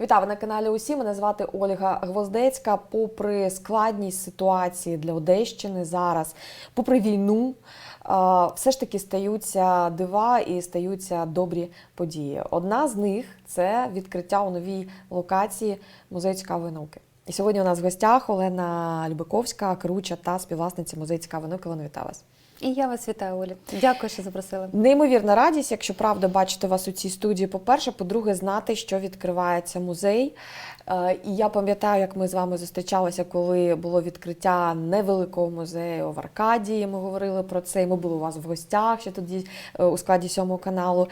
Вітаю на каналі Усі. Мене звати Ольга Гвоздецька. Попри складність ситуації для Одещини зараз, попри війну, все ж таки стаються дива і стаються добрі події. Одна з них це відкриття у новій локації музею цікавої науки. І сьогодні у нас в гостях Олена Любиковська, керуюча та співвласниця музею цікавої науки. Олена, вітаю вас. І я вас вітаю, Олі. Дякую, що запросили. Неймовірна радість, якщо правда бачити вас у цій студії. По-перше, по-друге, знати, що відкривається музей. Е, І я пам'ятаю, як ми з вами зустрічалися, коли було відкриття невеликого музею в Аркадії. Ми говорили про це. і Ми були у вас в гостях ще тоді е, у складі сьомого каналу.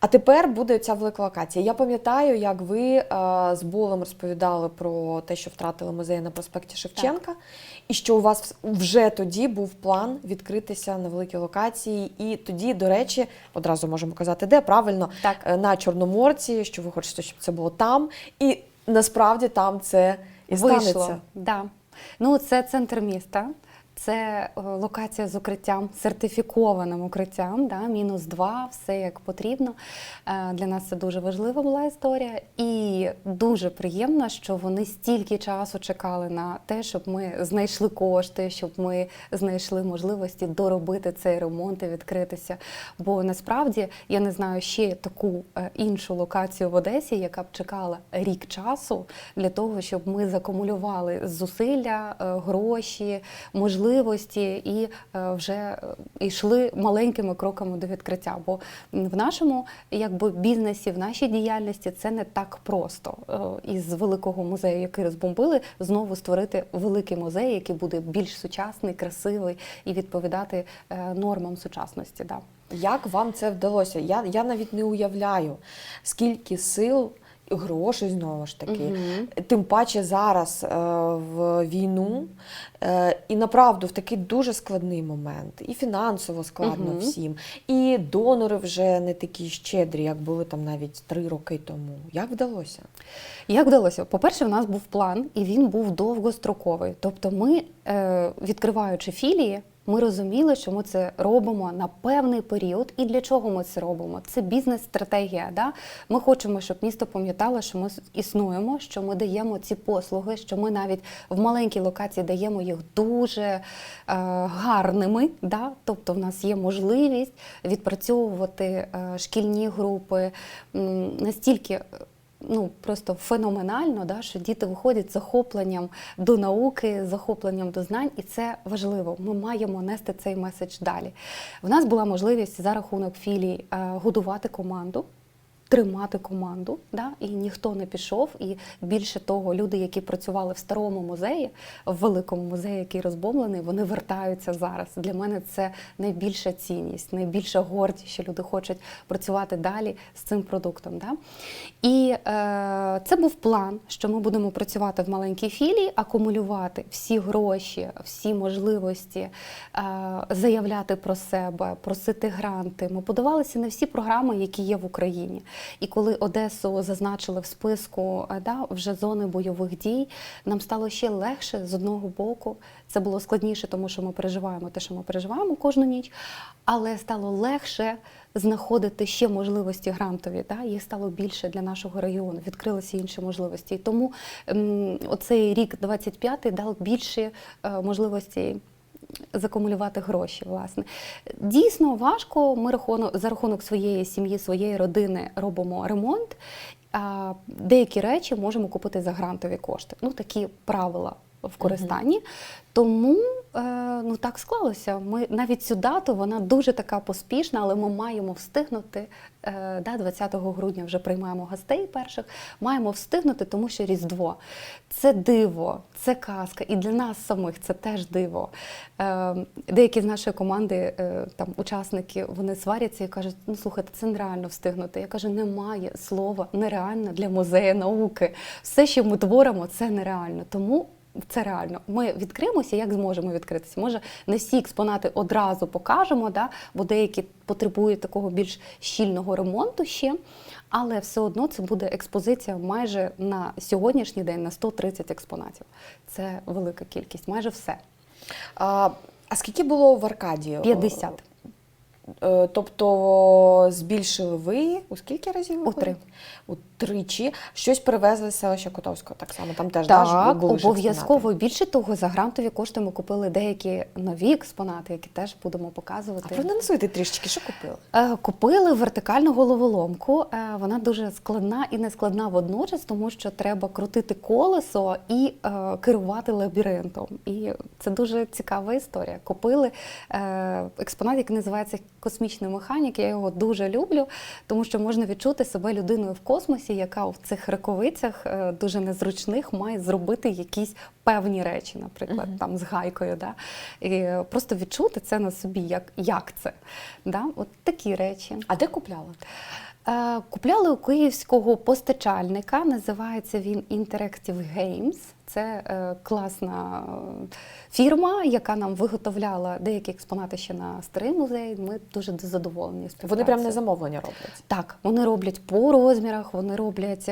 А тепер буде ця велика локація. Я пам'ятаю, як ви е, з болем розповідали про те, що втратили музей на проспекті Шевченка, і що у вас вже тоді був план відкритися на великій локації. І тоді, до речі, одразу можемо казати, де правильно Так. на Чорноморці, що ви хочете, щоб це було там. І насправді там це і станеться. Да. Ну, це центр міста. Це е, локація з укриттям, сертифікованим укриттям, да, мінус два, все як потрібно. Е, Для нас це дуже важлива була історія. І дуже приємно, що вони стільки часу чекали на те, щоб ми знайшли кошти, щоб ми знайшли можливості доробити цей ремонт і відкритися. Бо насправді я не знаю ще таку е, іншу локацію в Одесі, яка б чекала рік часу для того, щоб ми закумулювали зусилля, гроші, можливості і е, вже е, йшли маленькими кроками до відкриття. Бо в нашому якби бізнесі, в нашій діяльності це не так просто е, із великого музею, який розбомбили, знову створити великий музей, який буде більш сучасний, красивий і відповідати нормам сучасності. Да. Як вам це вдалося? Я, я навіть не уявляю, скільки сил. І Грошей знову ж таки, Мгм. тим паче зараз е, в війну, е, і направду в такий дуже складний момент, і фінансово складно Мгм. всім, і донори вже не такі щедрі, як були там навіть три роки тому. Як вдалося? Як вдалося? По-перше, в нас був план, і він був довгостроковий. Тобто, ми, е, відкриваючи філії, ми розуміли, що ми це робимо на певний період. І для чого ми це робимо? Це бізнес-стратегія. Да? Ми хочемо, щоб місто пам'ятало, що ми існуємо, що ми даємо ці послуги, що ми навіть в маленькій локації даємо їх дуже е, гарними. Да? Тобто, в нас є можливість відпрацьовувати е, шкільні групи м, настільки ну просто феноменально, да, що діти виходять з захопленням до науки, захопленням до знань, і це важливо. Ми маємо нести цей меседж далі. В нас була можливість за рахунок філій е, годувати команду. Тримати команду, да, і ніхто не пішов. І більше того, люди, які працювали в старому музеї, в великому музеї, який розбомблений, вони вертаються зараз. Для мене це найбільша цінність, найбільша гордість, що люди хочуть працювати далі з цим продуктом. Да? І е, це був план, що ми будемо працювати в маленькій філії, акумулювати всі гроші, всі можливості, е, заявляти про себе, просити гранти. Ми подавалися на всі програми, які є в Україні. І коли Одесу зазначили в списку е, да, вже зони бойових дій, нам стало ще легше з одного боку. Це було складніше, тому що ми переживаємо те, що ми переживаємо кожну ніч, але стало легше знаходити ще можливості грантові. Да? Їх стало більше для нашого регіону, відкрилися інші можливості. І тому оцей рік 25-й дав більше можливостей закумулювати гроші. Власне, дійсно важко. Ми рахунок за рахунок своєї сім'ї, своєї родини робимо ремонт. А деякі речі можемо купити за грантові кошти. Ну такі правила в користанні. Тому е, ну так склалося. Ми навіть цю дату вона дуже така поспішна, але ми маємо встигнути. Е, да, 20 грудня вже приймаємо гостей перших. Маємо встигнути, тому що Різдво це диво, це казка, і для нас самих це теж диво. Е, деякі з нашої команди, там учасники, вони сваряться і кажуть: ну слухайте, це нереально встигнути. Я кажу, немає слова нереально для музею науки. Все, що ми творимо, це нереально. Тому це реально. Ми відкриємося, як зможемо відкритися. Може, не всі експонати одразу покажемо, да? бо деякі потребують такого більш щільного ремонту ще. Але все одно це буде експозиція майже на сьогоднішній день на 130 експонатів. Це велика кількість, майже все. А, а скільки було в Аркадії? 50. Е, Тобто збільшили ви у скільки разів? У три. Утричі. Щось привезли з селища Котовського так само. Там теж да, Так, були обов'язково. експонати. Більше того, за грантові кошти ми купили деякі нові експонати, які теж будемо А показувати. проанонсуйте трішечки, що купили? Е, Купили вертикальну головоломку. Е, Вона дуже складна і нескладна водночас, тому що треба крутити колесо і керувати лабіринтом. І це дуже цікава історія. Купили експонат, який називається космічний механік. Я його дуже люблю, тому що можна відчути себе людиною в космосі, яка в цих раковицях е, дуже незручних має зробити якісь певні речі, наприклад, Мгм. там з гайкою. Да? І просто відчути це на собі, як, як це. Да? От такі речі. А де купляли? Е, Купляли у київського постачальника, називається він Interactive Games. Це е, класна е, фірма, яка нам виготовляла деякі експонати ще на старий музей. Ми дуже задоволені. Вони прямо на замовлення роблять. Так, вони роблять по розмірах, вони роблять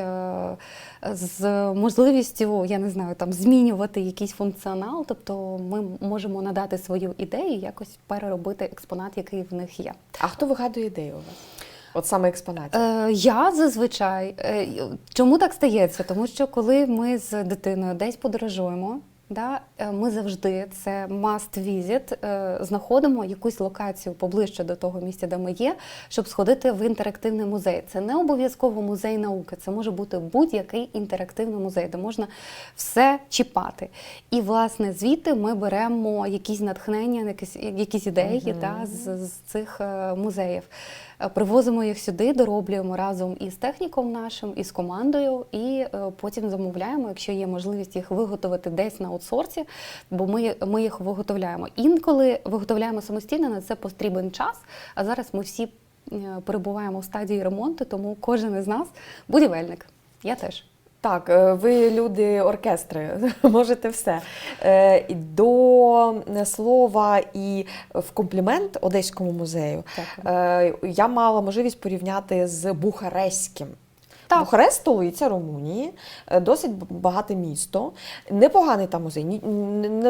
з можливістю, я не знаю, там змінювати якийсь функціонал. Тобто ми можемо надати свою ідею, якось переробити експонат, який в них є. А хто вигадує ідею у вас? От саме експонатів. Е, я зазвичай е, чому так стається? Тому що коли ми з дитиною десь подорожуємо. Да, е, ми завжди це must visit, е, знаходимо якусь локацію поближче до того місця, де ми є, щоб сходити в інтерактивний музей. Це не обов'язково музей науки, це може бути будь-який інтерактивний музей, де можна все чіпати. І власне звідти ми беремо якісь натхнення, якісь, якісь ідеї Мгм. да, з, з цих е, музеїв. Е, Привозимо їх сюди, дороблюємо разом із техніком нашим, із командою, і е, потім замовляємо, якщо є можливість їх виготовити десь на аутсорсі, бо ми, ми їх виготовляємо. Інколи виготовляємо самостійно, на це потрібен час. А зараз ми всі е, перебуваємо в стадії ремонту, тому кожен із нас будівельник. Я теж. Так, е, ви люди оркестри, можете все. Е, До слова і в комплімент Одеському музею Дякую. е, я мала можливість порівняти з Бухарестським. Так. Бухарест столиця Румунії, е, досить багате місто. Непоганий там музей,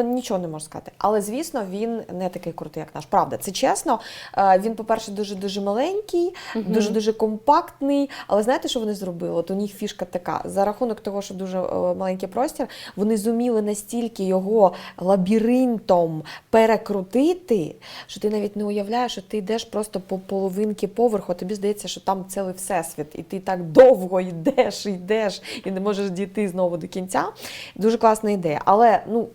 нічого не можу сказати. Але звісно, він не такий крутий, як наш. Правда, це чесно. Е, Він, по-перше, дуже дуже маленький, Мгм. дуже дуже компактний. Але знаєте, що вони зробили? От у них фішка така: за рахунок того, що дуже е, маленький простір, вони зуміли настільки його лабіринтом перекрутити, що ти навіть не уявляєш, що ти йдеш просто по половинки поверху. Тобі здається, що там цілий всесвіт, і ти так довго йдеш, йдеш і не можеш дійти знову до кінця. Дуже класна ідея. Але ну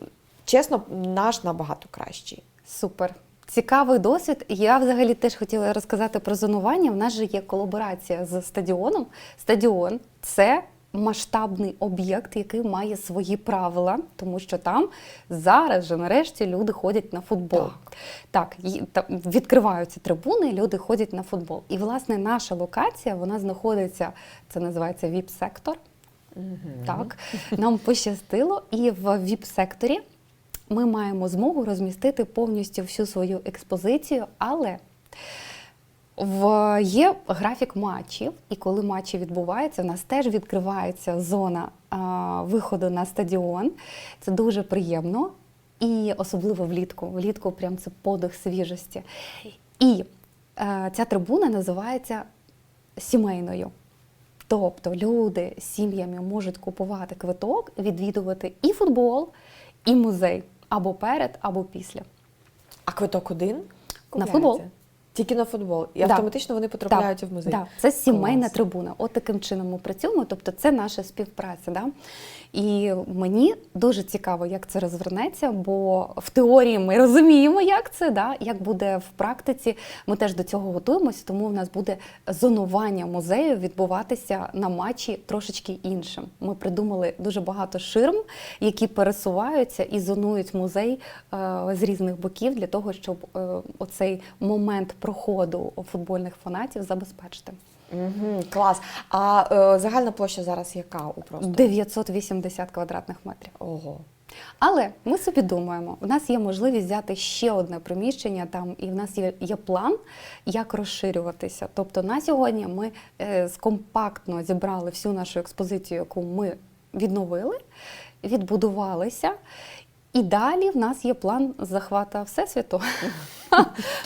чесно, наш набагато кращий. Супер. Цікавий досвід. Я взагалі теж хотіла розказати про зонування. У нас же є колаборація з стадіоном. Стадіон це масштабний об'єкт, який має свої правила, тому що там зараз же нарешті люди ходять на футбол. Так. Так, відкриваються трибуни, люди ходять на футбол. І власне наша локація вона знаходиться, це називається віп-сектор. Так, нам пощастило, і в віп-секторі ми маємо змогу розмістити повністю всю свою експозицію, але в, є графік матчів, і коли матчі відбуваються, в нас теж відкривається зона а, виходу на стадіон. Це дуже приємно. І особливо влітку. Влітку прям це подих свіжості. І е, ця трибуна називається сімейною. Тобто люди з сім'ями можуть купувати квиток, відвідувати і футбол, і музей або перед, або після. А квиток один Купляється? футбол. Тільки на футбол. І Да. автоматично вони потрапляють Да, в музей. Да, це сімейна Клас. трибуна. От таким чином ми працюємо. Тобто, це наша співпраця. Да? І мені дуже цікаво, як це розвернеться, бо в теорії ми розуміємо, як це, да? як буде в практиці. Ми теж до цього готуємося, тому в нас буде зонування музею відбуватися на матчі трошечки іншим. Ми придумали дуже багато ширм, які пересуваються і зонують музей е, з різних боків для того, щоб е, оцей момент проходу футбольних фанатів забезпечити. Угу, клас. А е, загальна площа зараз яка у просто? 980 квадратних метрів. Ого. Але ми собі думаємо, у нас є можливість взяти ще одне приміщення там, і в нас є, є план, як розширюватися. Тобто на сьогодні ми е, скомпактно зібрали всю нашу експозицію, яку ми відновили, відбудувалися. І далі в нас є план захвата всесвіту.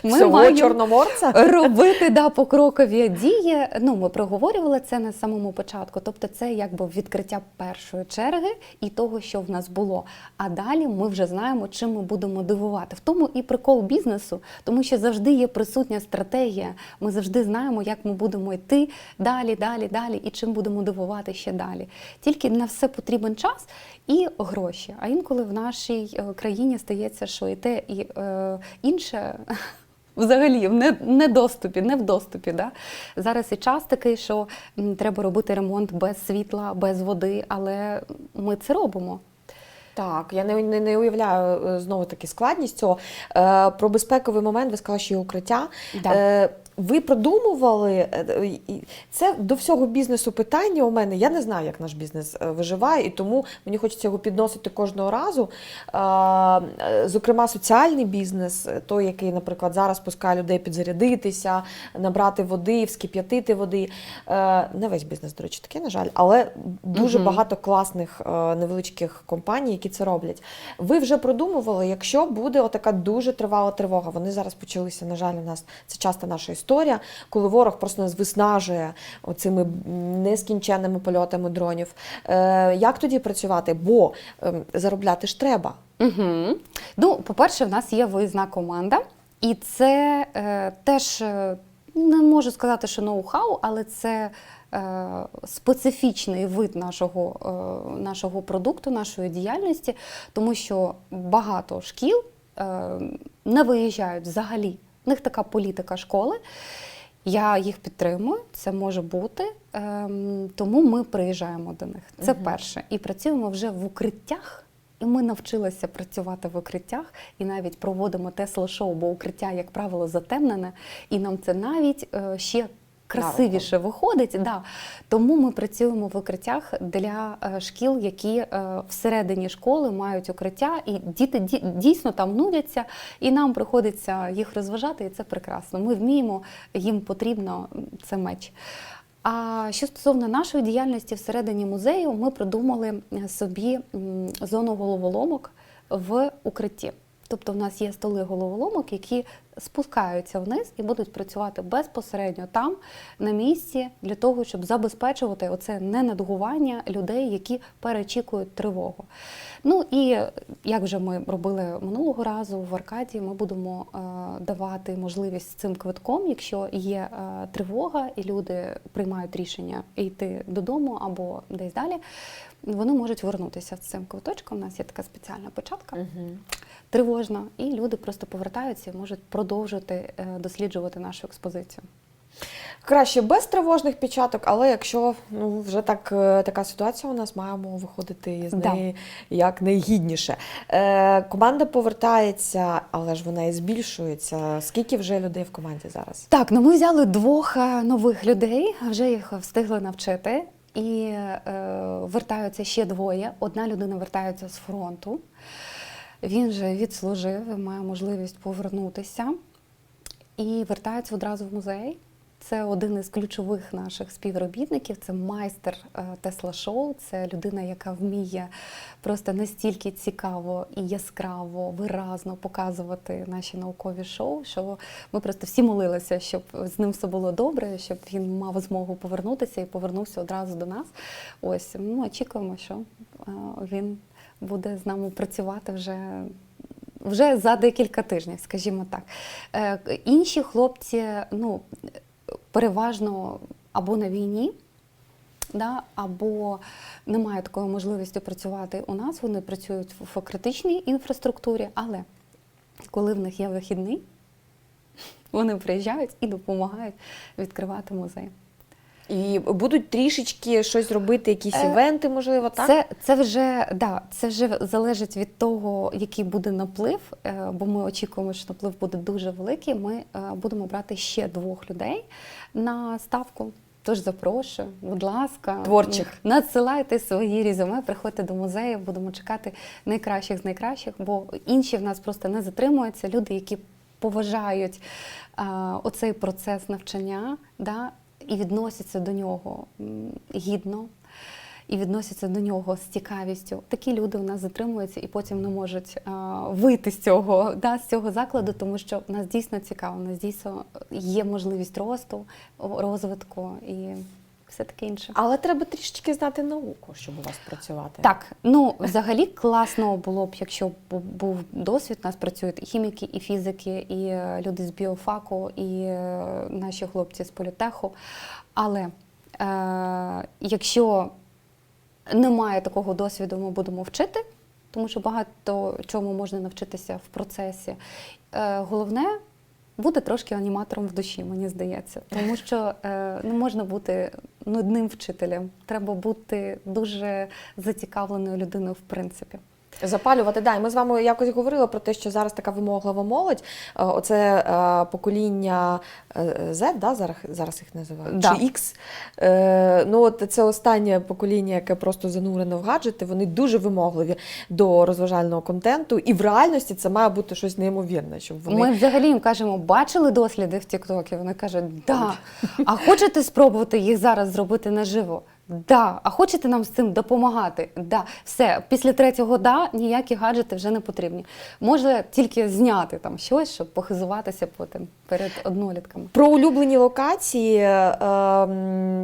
Ми Всього маємо чорноморця? робити да, покрокові дії. Ну, ми проговорювали це на самому початку. Тобто, це якби відкриття першої черги і того, що в нас було. А далі ми вже знаємо, чим ми будемо дивувати. В тому і прикол бізнесу, тому що завжди є присутня стратегія. Ми завжди знаємо, як ми будемо йти далі, далі, далі, і чим будемо дивувати ще далі. Тільки на все потрібен час і гроші. А інколи в нашій е, країні стається, що і те, і е, інше. Взагалі в недоступі, не в доступі. Да? Зараз і час такий, що треба робити ремонт без світла, без води, але ми це робимо. Так, я не, не, не уявляю е, знову таки складність цього. Е, про безпековий момент ви сказали, що є укриття. Да. Е, ви продумували е, е, це до всього бізнесу питання у мене. Я не знаю, як наш бізнес е, виживає, і тому мені хочеться його підносити кожного разу. Зокрема, соціальний бізнес, той, який, наприклад, зараз пускає людей підзарядитися, набрати води, вскип'ятити води. Не весь бізнес, до речі, такий, на жаль, але дуже Мгм. багато класних невеличких компаній, які це роблять. Ви вже продумували, якщо буде отака дуже тривала тривога. Вони зараз почалися. На жаль, у нас це часто наша історія, коли ворог просто нас виснажує оцими нескінченними польотами дронів. Е, Як тоді працювати? Бо ем, заробляти ж треба. Угу. Ну, по-перше, в нас є виїзна команда, і це е, теж е, не можу сказати, що ноу-хау, але це е, специфічний вид нашого, е, нашого продукту, нашої діяльності, тому що багато шкіл не виїжджають взагалі. В них така політика школи. Я їх підтримую, це може бути. Ем, тому ми приїжджаємо до них. Це угу. перше. І працюємо вже в укриттях. І ми навчилися працювати в укриттях і навіть проводимо Тесла-шоу, бо укриття, як правило, затемнене, і нам це навіть е, ще красивіше виходить. Да. Тому ми працюємо в укриттях для е, шкіл, які е, всередині школи мають укриття, і діти дійсно там нудяться, і нам приходиться їх розважати, і це прекрасно. Ми вміємо, їм потрібно це меч. А що стосовно нашої діяльності всередині музею, ми придумали е, собі зону головоломок в укритті. Тобто в нас є столи головоломок, які спускаються вниз і будуть працювати безпосередньо там, на місці, для того, щоб забезпечувати оце ненадгування людей, які перечікують тривогу. Ну і як вже ми робили минулого разу в Аркадії, ми будемо е, давати можливість цим квитком, якщо є е, тривога і люди приймають рішення йти додому або десь далі, вони можуть вернутися з цим квиточком. У нас є така спеціальна початка тривожна, і люди просто повертаються і можуть продовжити е, досліджувати нашу експозицію. Краще без тривожних печаток, але якщо ну вже так е, така ситуація, у нас маємо виходити з Да. неї як найгідніше. Е, команда повертається, але ж вона і збільшується. Скільки вже людей в команді зараз? Так, ну ми взяли двох е, нових людей, вже їх встигли навчити. І е, вертаються ще двоє. Одна людина вертається з фронту. Він вже відслужив, має можливість повернутися і вертається одразу в музей. Це один із ключових наших співробітників. Це майстер Тесла Шоу. Це людина, яка вміє просто настільки цікаво і яскраво, виразно показувати наші наукові шоу, що ми просто всі молилися, щоб з ним все було добре, щоб він мав змогу повернутися і повернувся одразу до нас. Ось ми очікуємо, що е, він буде з нами працювати вже. Вже за декілька тижнів, скажімо так. Е, Інші хлопці, ну, переважно або на війні, да, або немає такої можливості працювати у нас. Вони працюють в критичній інфраструктурі, але коли в них є вихідний, вони приїжджають і допомагають відкривати музей. І будуть трішечки щось робити, якісь Е, івенти, можливо, так? Це, це вже да, це вже залежить від того, який буде наплив, е, бо ми очікуємо, що наплив буде дуже великий. Ми е, будемо брати ще двох людей на ставку. Тож запрошую, будь ласка, Творчих. надсилайте свої резюме, приходьте до музею, будемо чекати найкращих з найкращих, бо інші в нас просто не затримуються. Люди, які поважають а, оцей процес навчання, да, і відносяться до нього гідно. і відносяться до нього з цікавістю. Такі люди у нас затримуються і потім не можуть вийти з цього, да, з цього закладу, тому що в нас дійсно цікаво, у нас дійсно є можливість росту, розвитку і все таке інше. Але треба трішечки знати науку, щоб у вас працювати. Так, ну взагалі класно було б, якщо б був досвід. У нас працюють і хіміки, і фізики, і е, люди з біофаку, і е, наші хлопці з політеху. Але е, якщо немає такого досвіду, ми будемо вчити, тому що багато чому можна навчитися в процесі. Е, головне. Бути трошки аніматором в душі, мені здається, тому що е, не можна бути нудним вчителем. Треба бути дуже зацікавленою людиною, в принципі. Запалювати, да, і ми з вами якось говорили про те, що зараз така вимоглива молодь. Е, Оце е, покоління е, Z, да, зараз, зараз їх називають, Да. чи X. Е, ну, от це останнє покоління, яке просто занурене в гаджети, вони дуже вимогливі до розважального контенту, і в реальності це має бути щось неймовірне, щоб вони Ми взагалі їм кажемо, бачили досліди в Тіктокі? Вони кажуть, да. А хочете спробувати їх зараз зробити наживо? Да. А хочете нам з цим допомагати? Да. Все, після третього да ніякі гаджети вже не потрібні. Може тільки зняти там щось, щоб похизуватися потім перед однолітками. Про улюблені локації е,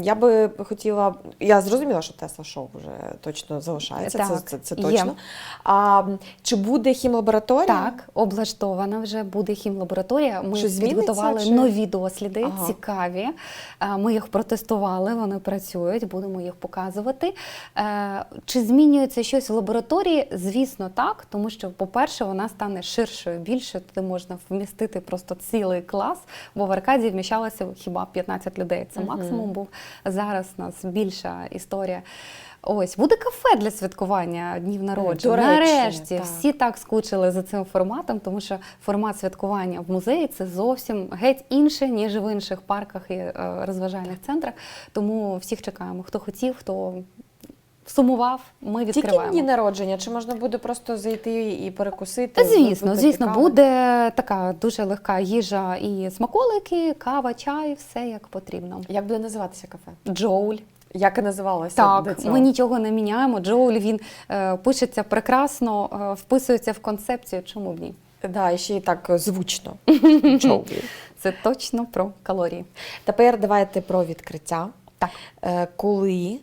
я би хотіла. Я зрозуміла, що Тесла шоу вже точно залишається. Це, Так, це, це є. точно. А чи буде хімлабораторія? Так, облаштована вже буде хімлабораторія. Ми Щось підготували чи- нові досліди, Ага. цікаві. Е, Ми їх протестували, вони працюють, будемо їх показувати. Е, Чи змінюється щось в лабораторії? Звісно, так, тому що, по-перше, вона стане ширшою, більше туди можна вмістити просто цілий клас, бо в Аркадії вміщалося хіба 15 людей. Це максимум був. Зараз у нас більша історія. Ось буде кафе для святкування днів народження. До речі, Нарешті так. всі так скучили за цим форматом, тому що формат святкування в музеї це зовсім геть інше, ніж в інших парках і е, розважальних центрах. Тому всіх чекаємо. Хто хотів, хто сумував, ми Тільки відкриваємо. дні народження, чи можна буде просто зайти і перекусити? Звісно, звісно, кави? буде така дуже легка їжа і смаколики, кава, чай, все як потрібно. Як буде називатися кафе? Джоуль. Як і називалося? до цього? ми нічого не міняємо. Джоуль він е, пишеться прекрасно, е, вписується в концепцію. Чому б ні? Да, і ще й так звучно. Це точно про калорії. Тепер давайте про відкриття. Так. Е, Коли,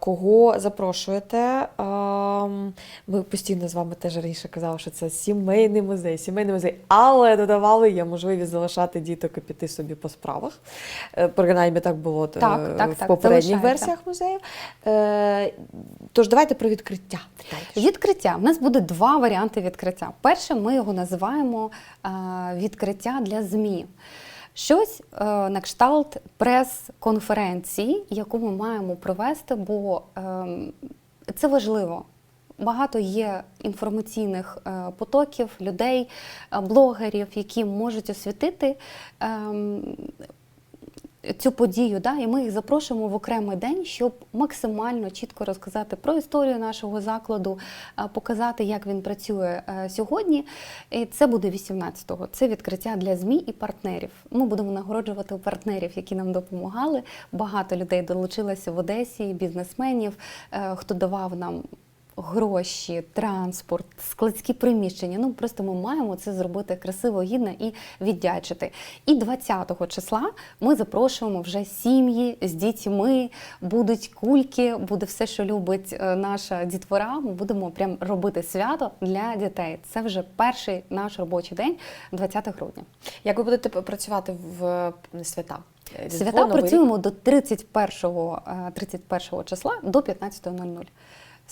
кого запрошуєте? Ем, Ми постійно з вами теж раніше казали, що це сімейний музей, сімейний музей, але додавали є можливість залишати діток і піти собі по справах. Е, Принаймні так було е, Так, так, в так, попередніх залишається. версіях музею. Е, Тож давайте про відкриття. Відкриття. У нас буде два варіанти відкриття. Перше, ми його називаємо е, відкриття для ЗМІ. Щось е, на кшталт прес-конференції, яку ми маємо провести, бо е, це важливо. Багато є інформаційних е, потоків, людей, е, блогерів, які можуть освітити ем, цю подію, да, і ми їх запрошуємо в окремий день, щоб максимально чітко розказати про історію нашого закладу, а, показати, як він працює е, сьогодні. І це буде 18-го. Це відкриття для ЗМІ і партнерів. Ми будемо нагороджувати партнерів, які нам допомагали. Багато людей долучилося в Одесі, бізнесменів, е, хто давав нам. Гроші, транспорт, складські приміщення. Ну просто ми маємо це зробити красиво, гідно і віддячити. І 20-го числа ми запрошуємо вже сім'ї з дітьми, будуть кульки, буде все, що любить е, наша дітвора. Ми будемо прям робити свято для дітей. Це вже перший наш робочий день, 20 грудня. Як ви будете працювати в е, свята? Е, Свята працюємо до 31, е, 31 числа до 15.00.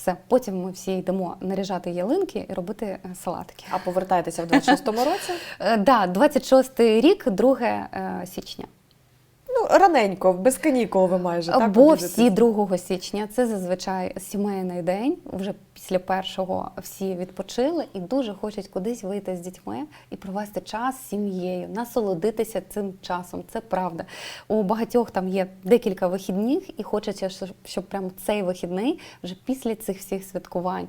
Все, потім ми всі йдемо наряжати ялинки і робити салатки. салатики. А повертаєтеся в 26-му році? Так, 26-й рік, 2 е, січня. Ну, раненько, без канікул ви майже так? Або всі 2 січня. Це зазвичай сімейний день. Вже після першого всі відпочили і дуже хочуть кудись вийти з дітьми і провести час з сім'єю, насолодитися цим часом. Це правда. У багатьох там є декілька вихідних, і хочеться, щоб- прямо цей вихідний вже після цих всіх святкувань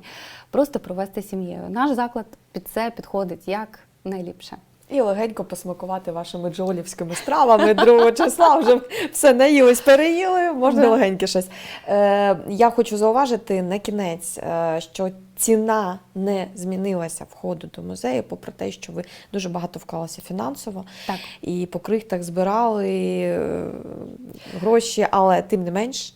просто провести сім'єю. Наш заклад під це підходить як найліпше. І легенько посмакувати вашими джолівськими стравами 2 числа. Вже все наїлись, переїли, можна легеньке щось. Е, я хочу зауважити на кінець, е, що ціна не змінилася входу до музею, попри те, що ви дуже багато вклалися фінансово. Так. І по крихтах збирали е, гроші, але тим не менш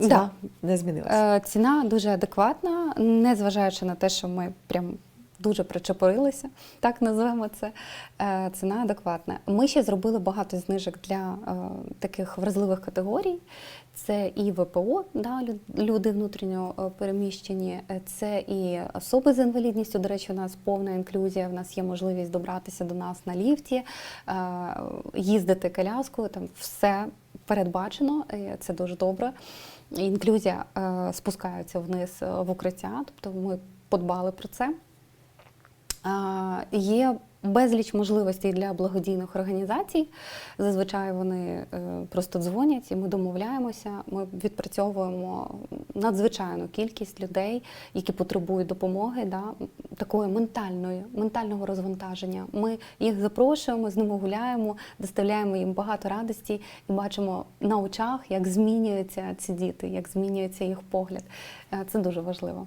ціна не змінилася. Ціна дуже адекватна, незважаючи на те, що ми прям дуже причепорилися, так назвемо це. Е, Ціна адекватна. Ми ще зробили багато знижок для е, таких вразливих категорій. Це і ВПО, да, люди внутрішньо е, переміщені, це і особи з інвалідністю. До речі, у нас повна інклюзія. У нас є можливість добратися до нас на ліфті, їздити коляскою. Там все передбачено, це дуже добре. Інклюзія спускається вниз в укриття, тобто ми подбали про це. Є безліч можливостей для благодійних організацій. Зазвичай вони е, просто дзвонять і ми домовляємося. Ми відпрацьовуємо надзвичайну кількість людей, які потребують допомоги, да, такої ментальної, ментального розвантаження. Ми їх запрошуємо, з ними гуляємо, доставляємо їм багато радості і бачимо на очах, як змінюються ці діти, як змінюється їх погляд. Е, Це дуже важливо.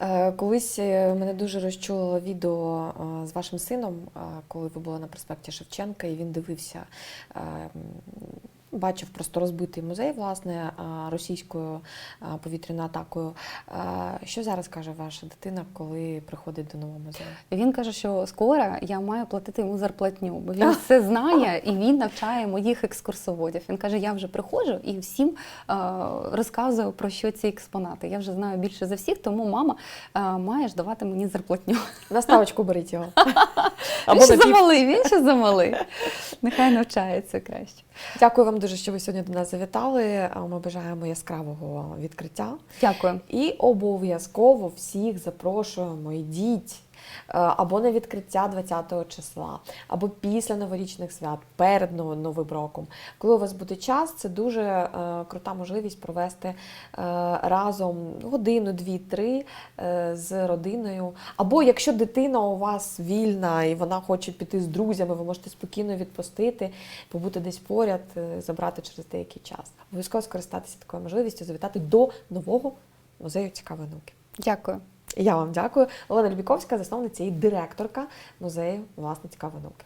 Е, Колись е, мене дуже розчулило відео е, з вашим сином, коли ви були на проспекті Шевченка, і він дивився, бачив просто розбитий музей, власне, російською повітряною атакою. Що зараз каже ваша дитина, коли приходить до нового музею? Він каже, що скоро я маю платити йому зарплатню, бо він все знає і він навчає моїх екскурсоводів. Він каже: я вже приходжу і всім е, розказую про що ці експонати. Я вже знаю більше за всіх, тому мама е, маєш давати мені зарплатню. На ставочку беріть його. він ще замалий, він ще замалий. Нехай навчається краще. Дякую вам дуже, що ви сьогодні до нас завітали. Ми бажаємо яскравого відкриття. Дякую. І обов'язково всіх запрошуємо, йдіть. Е, Або на відкриття 20-го числа, або після новорічних свят, перед Новим роком. Коли у вас буде час, це дуже е, крута можливість провести е, разом годину, дві, три з родиною. Або якщо дитина у вас вільна і вона хоче піти з друзями, ви можете спокійно відпустити, побути десь поряд, забрати через деякий час. Обов'язково скористатися такою можливістю, завітати до нового музею цікавої науки. Дякую. Я вам дякую. Олена Любіковська, засновниця і директорка музею власне цікавої науки.